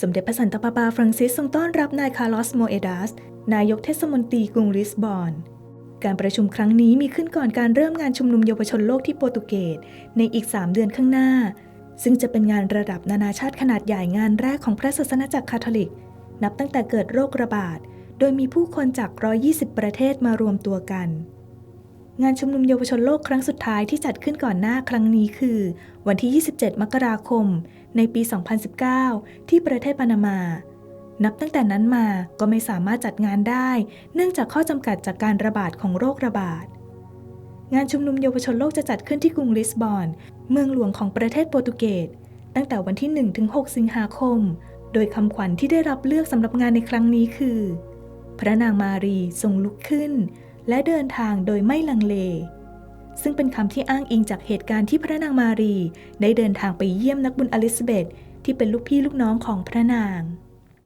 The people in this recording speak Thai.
สมเด็จพระสันตะปาปาฟรังซิสทรงต้อนรับนายคาร์ลอสโมเอดัส นายกเทศมนตรีกรุงลิสบอน การประชุมครั้งนี้มีขึ้นก่อนการเริ่มงานชุมนุมเยาวชนโลกที่โปรตุเกสในอีก 3 เดือนข้างหน้า ซึ่งจะเป็นงานระดับนานาชาติขนาดใหญ่งานแรกของพระศาสนาจักรคาทอลิก นับตั้งแต่เกิดโรคระบาด โดยมีผู้คนจาก 120 ประเทศมารวมตัวกัน งานชุมนุมเยาวชนโลกครั้งสุดท้ายที่จัดขึ้นก่อนหน้าครั้งนี้คือ วันที่ 27 มกราคม ในปี 2019 ที่ประเทศปานามา นับตั้งแต่นั้นมาก็ไม่สามารถจัดงานได้ เนื่องจากข้อจำกัดจากการระบาดของโรคระบาด งานชุมนุมเยาวชนโลกจะจัดขึ้นที่กรุงลิสบอน เมืองหลวงของประเทศโปรตุเกส ตั้งแต่วันที่ 1-6 สิงหาคม โดยคำขวัญที่ได้รับเลือกสำหรับงานในครั้งนี้คือ พระนางมารีทรงลุกขึ้น และเดินทางโดยไม่ลังเล ซึ่งเป็นคำที่อ้างอิงจากเหตุการณ์ที่พระนางมารี ได้เดินทางไปเยี่ยมนักบุญอลิซาเบธที่เป็นลูกพี่ลูกน้องของพระนาง